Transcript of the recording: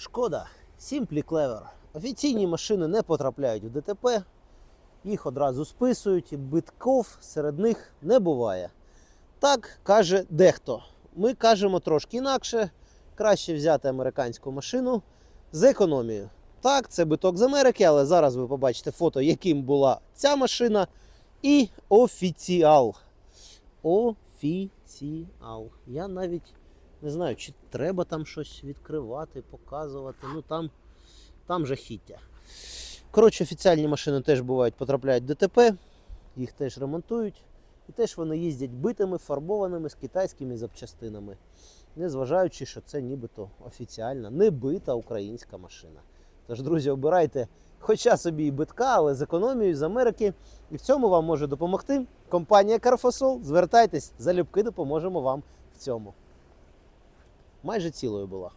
Шкода, Simply Clever. Офіційні машини не потрапляють в ДТП, їх одразу списують, битков серед них не буває. Так каже дехто. Ми кажемо трошки інакше. Краще взяти американську машину з економією. Так, це биток з Америки, але зараз ви побачите фото, яким була ця машина. І офіціал. Офіціал. Я навіть не знаю, чи треба там щось відкривати, показувати. Ну там, там жахіття. Коротше, офіціальні машини теж бувають, потрапляють в ДТП, їх теж ремонтують. І теж вони їздять битими, фарбованими з китайськими запчастинами. Незважаючи, що це нібито офіціальна, не бита українська машина. Тож, друзі, обирайте хоча собі і битка, але з економією з Америки. І в цьому вам може допомогти компанія Carfosol. Звертайтесь, залюбки допоможемо вам в цьому. Майже цілою була.